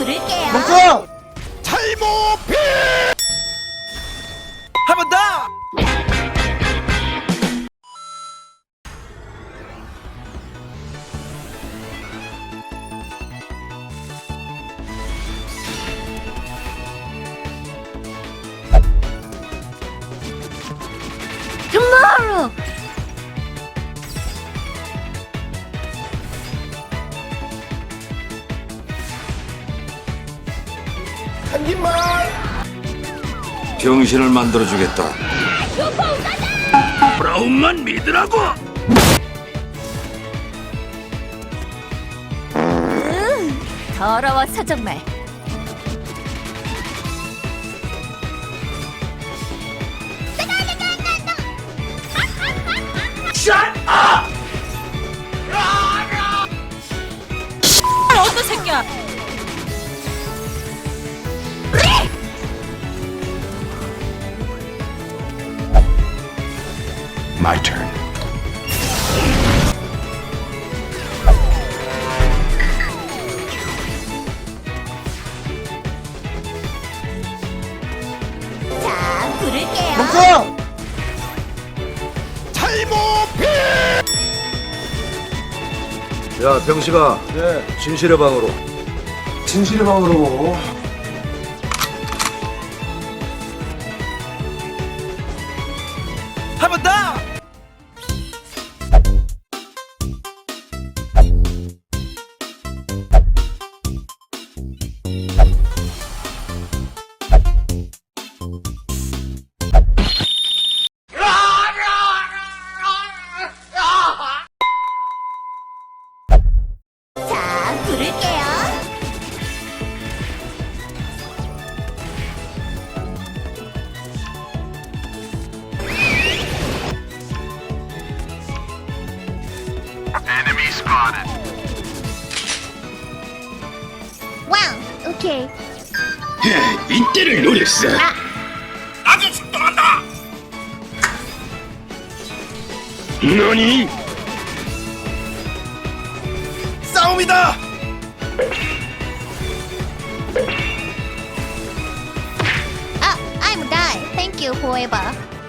부를게요. 멈춰! 탈모피 한번 더. 한 입만. 병신을 만들어주겠다. 브라운만 믿으라고! 으, 더러워서 정말. 어떤 새끼야? My turn. 자, 부를게요. 야, 병식아, 네. 진실의 방으로. 진실의 방으로. 한번 더. 와우, 오케이. 이때를 노렸어. 아주 출동한다. 너니? 싸움이다. 아, I'm die. Thank you forever.